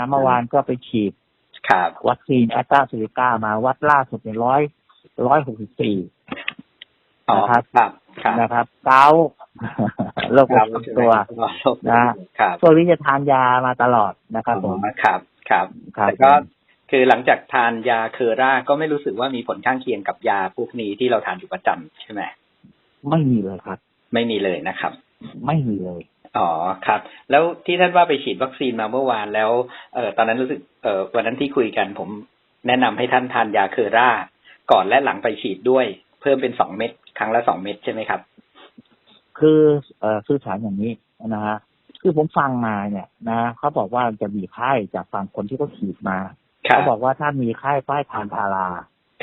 นะเมื่อวานก็ไปฉีดครับวัคซีนแอสตราเซเนกามาวัดล่าสุดในร้อยร้อยหกสิบสี่อ๋อนะครับครับครับนะครับเกาต์โรคประจำตัวนะครับช่วงนี้จะทานยามาตลอดนะครับผมอ๋อครับครับครับแต่ก็คือหลังจากทานยาเคอร่าก็ไม่รู้สึกว่ามีผลข้างเคียงกับยาพวกนี้ที่เราทานอยู่ประจำใช่ไหมไม่มีเลยครับ ไม่มีเลยนะครับ ไม่มีเลย อ๋อครับ แล้วที่ท่านว่าไปฉีดวัคซีนมาเมื่อวานแล้วเอ่อตอนนั้นรู้สึกเอ่อวันนั้นที่คุยกัน ผมแนะนำให้ท่านทานยาเคอร่า ก่อนและหลังไปฉีดด้วย เพิ่มเป็นสองเม็ดครั้งละสองเม็ดใช่ไหมครับ คือเอ่อสื่อสารอย่างนี้นะฮะคือผมฟังมาเนี่ยนะเขาบอกว่าจะมีไข้จากฝั่งคนที่เขาฉีดมาครัเขาบบอกว่าถ้ามีไข้ก็ให้ทานพารา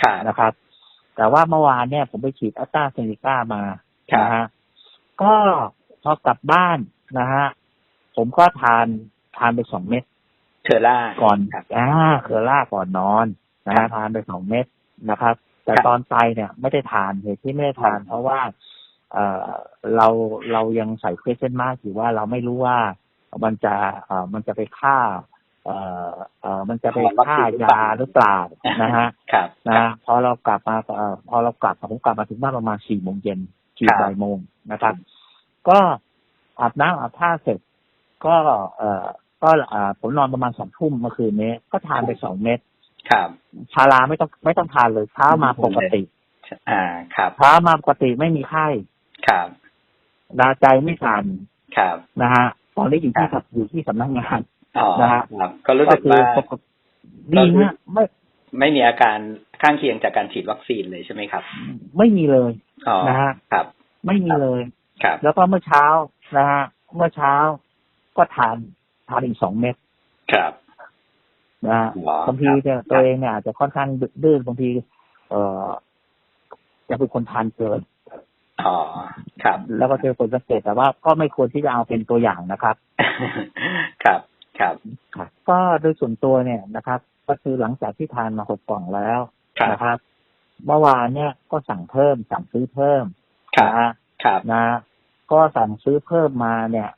ครับนะครับ แต่ว่าเมื่อวานเนี่ยผมไปฉีดแอสตราเซเนกามาครับนะฮะก็พอกลับบ้าน นะฮะผมก็ทานทานไปสองเม็ดเคอร่าก่อนครับอ่าเคอร่าก่อนนอนนะครัฮะบทานไปสองเม็ดนะครับ แต่ครับตอนไปเนี่ยไม่ได้ทานเหตุที่ไม่ได้ทาน เพราะว่า เอ่อเราเรายังใส่เคสเส้นมากอยู่ว่าเราไม่รู้ว่ามันจะเอ่อมันจะไปฆ่าเอ่อเอ่อมันจะไปฆ่ายาหรือเปล่านะฮะครับนะฮะพอเรากลับมาเอ่อพอเรากลับผมกลับมาถึงบ้านประมาณสี่โมงเย็นสี่ครับบ่ายโมงนะครับ ก็ อาบน้ำอาบท่าเสร็จ ก็เอ่อก็เอ่อผมนอนประมาณสองทุ่มเมื่อคืนนี้ ก็ทานไปสองเม็ดครับชาลาไม่ต้องไม่ต้องทานเลยเช้ามาปกติ อ่า ครับเช้ามาปกติไม่มีไข้ครับดาใจไม่สั่นครับนะฮะตอนนี้อยู่ที่กับอยู่ที่สำนักงานอ๋อนะฮะครับก็รู้ก็สึกคือว่าปกติดีฮะไม่ไม่มีอาการข้างเคียงจากการฉีดวัคซีนเลยใช่ไหมครับ ไม่มีเลยอ๋อนะฮะครับ ไม่มีเลยครับ แล้วก็เมื่อเช้า นะฮะเมื่อเช้าก็ทานทานอีกสองเม็ดครับนะฮะอ๋อบางทีเนี่ยตัวเองเนี่ยอาจจะค่อนข้างดื้อบางที เอ่อจะเป็นคนทานเกินอ๋อครับ แล้วก็เจอผลสังเกตแต่ว่าก็ไม่ควรที่จะเอาเป็นตัวอย่างนะครับ ครับ ครับ ก็โดยส่วนตัวเนี่ยนะครับ ก็คือหลังจากที่ทานมาหกกล่องแล้วครับนะครับ เมื่อวานเนี่ยก็สั่งเพิ่มสั่งซื้อเพิ่มครับนะฮะครับนะฮะ ก็สั่งซื้อเพิ่มมาเนี่ย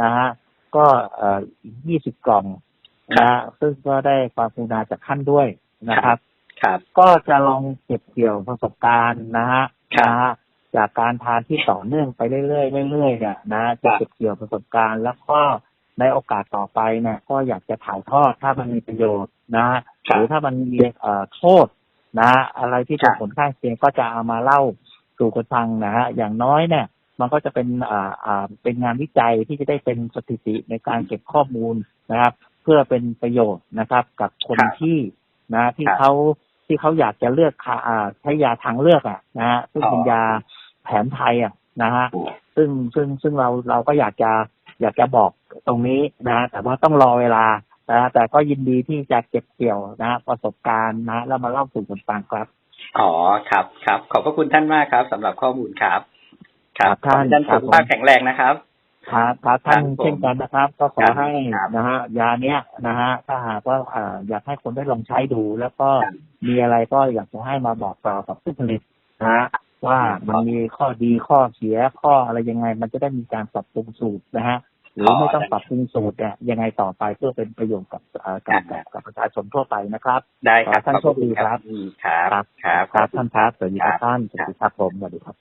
นะฮะก็เอ่อยี่สิบกล่องนะฮะซึ่งก็ได้ความกรุณาจากท่านด้วยนะครับ ครับ ก็จะลองเก็บเกี่ยวประสบการณ์นะฮะครับนะฮะจากการทานที่ต่อเนื่องไปเรื่อยๆเรื่อยๆเนี่ยนะจะเก็บเกี่ยวประสบการณ์แล้วก็ในโอกาสต่อไปเนี่ยก็อยากจะถ่ายทอดถ้ามันมีประโยชน์นะฮะครัหบรือถ้ามันมีเอ่อโทษนะฮะอะไรที่เป็นครับผลข้างเคียงก็จะเอามาเล่าสู่คนฟังนะฮะอย่างน้อยเนี่ย มันก็จะเป็นอ่าอ่าเป็นงานวิจัยที่จะได้เป็นสถิติในการเก็บข้อมูลนะครับ เพื่อเป็นประโยชน์นะครับ กับคนครับที่นะที่ครับเขาที่เขาอยากจะเลือกคาอ่าใช้ยาทางเลือกอะนะฮะซึ่งเป็นอ๋อ ยาแผนไทยอะนะฮะซึ่งซึ่งซึ่งเราเราก็อยากจะอยากจะบอกตรงนี้นะฮะแต่ว่าต้องรอเวลานะฮะแต่ก็ยินดีที่จะเก็บเกี่ยวนะฮะประสบการณ์นะฮะแล้วมาเล่าสู่คนฟังครับ อ๋อ ครับ ครับ ขอบพระคุณท่านมากครับสำหรับข้อมูลครับ ครับครับขอให้ท่านครัสุบขภาพแข็งแรงนะครับครับครับท่านครับผมเช่นกันนะครับ ก็ขอครับให้ครับนะฮะยาเนี้ยนะฮะถ้าหากว่าอ่าอยากให้คนได้ลองใช้ดู แล้วก็ครับมีอะไรก็อยากจะให้มาบอกต่อกับผู้ผลิตนะฮะว่ามันมีข้อดีข้อเสียข้ออะไรยังไง มันจะได้มีการปรับปรุงสูตรนะฮะหรือไม่ต้องปรับปรุงสูตรเนี่ยยังไงต่อไปเพื่อเป็นประโยชน์กับเอ่อกับกับกับประชาชนทั่วไปนะครับ ได้ครับขอให้ท่านขอบพะโชคดีครับอืมครับครับครับท่านครับสวัสดีครับครับท่านสวัสดีครับผมสวัสดีครับ